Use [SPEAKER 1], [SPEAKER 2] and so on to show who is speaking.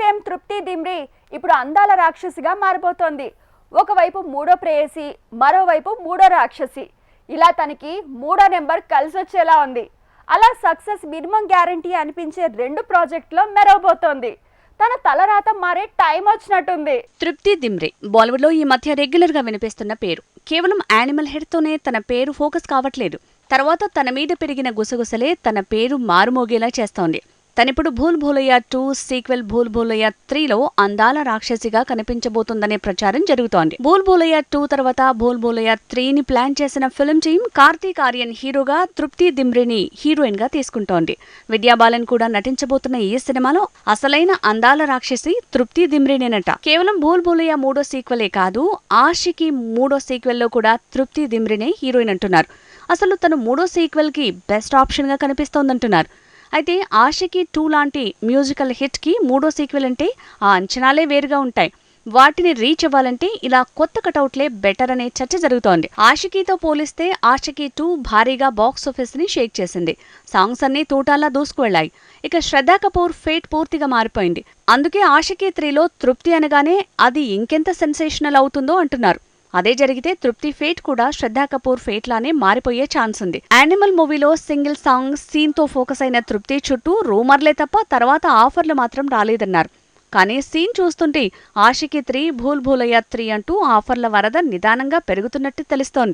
[SPEAKER 1] Fame తృప్తి దిమ్రి ఇప్పుడు అందాల రాక్షసిగా మారిపోతోంది. ఒకవైపు మూడో ప్రేయసి మరోవైపు మూడో రాక్షసి. ఇలా తనకి మూడో నెంబర్ కలిసి వచ్చేలా ఉంది. అలా సక్సెస్ మినిమం గ్యారంటీ అనిపించే రెండు ప్రాజెక్టులో మెరవబోతోంది. తన తలరాత మారే టైం వచ్చినట్టుంది.
[SPEAKER 2] తృప్తి దిమ్రే బాలీవుడ్లో ఈ మధ్య రెగ్యులర్గా వినిపిస్తున్న పేరు. కేవలం యానిమల్ హెడ్ తోనే తన పేరు ఫోకస్ కావట్లేదు. తర్వాత తన మీద పెరిగిన గుసగుసలే తన పేరు మారుమోగేలా చేస్తోంది. తనిప్పుడు భూల్ భూలయ్య టూ సీక్వెల్ భూల్ భూలయ్య త్రీలో అందాల రాక్షసిగా కనిపించబోతుందనే ప్రచారం జరుగుతోంది. భూల్ భూలయ్య టూ తర్వాత భూల్ భూలయ్య త్రీని ప్లాన్ చేసిన ఫిల్మ్ టీమ్ కార్తీక్ ఆర్యన్ హీరోగా తృప్తి దిమ్రిని హీరోయిన్గా తీసుకుంటోంది. విద్యాబాలన్ కూడా నటించబోతున్న ఈ సినిమాలో అసలైన అందాల రాక్షసి తృప్తి దిమ్రేనేనట కేవలం భూల్ భూలయ్య మూడో సీక్వెలే కాదు ఆషికి మూడో సీక్వెల్లో కూడా తృప్తి దిమ్రినే హీరోయిన్ అంటున్నారు. అసలు తను మూడో సీక్వెల్కి బెస్ట్ ఆప్షన్గా కనిపిస్తోందంటున్నారు. అయితే ఆషికి టూ లాంటి మ్యూజికల్ హిట్కి మూడో సీక్వెల్ అంటే ఆ అంచనాలే వేరుగా ఉంటాయి. వాటిని రీచ్ అవ్వాలంటే ఇలా కొత్త కటౌట్లే బెటర్ అనే చర్చ జరుగుతోంది. ఆషికీతో పోలిస్తే ఆషికీ టూ భారీగా బాక్స్ ఆఫీస్ని షేక్ చేసింది. సాంగ్స్ అన్ని తూటాల్లా దూసుకువెళ్ళాయి ఇక శ్రద్ధా కపూర్ ఫేట్ పూర్తిగా మారిపోయింది. అందుకే ఆషికీ త్రీలో తృప్తి అనగానే అది ఇంకెంత సెన్సేషనల్ అవుతుందో అంటున్నారు. అదే జరిగితే తృప్తి ఫేట్ కూడా శ్రద్ధా కపూర్ ఫేట్ లానే మారిపోయే ఛాన్స్ ఉంది. యానిమల్ మూవీలో సింగిల్ సాంగ్ సీన్తో ఫోకస్ అయిన తృప్తి చుట్టూ రూమర్లే తప్ప తర్వాత ఆఫర్లు మాత్రం రాలేదన్నారు. కానీ సీన్ చూస్తుంటే ఆషికి త్రీ భూల్ భూలయ్య త్రీ అంటూ ఆఫర్ల వరద నిదానంగా పెరుగుతున్నట్టు తెలుస్తోంది.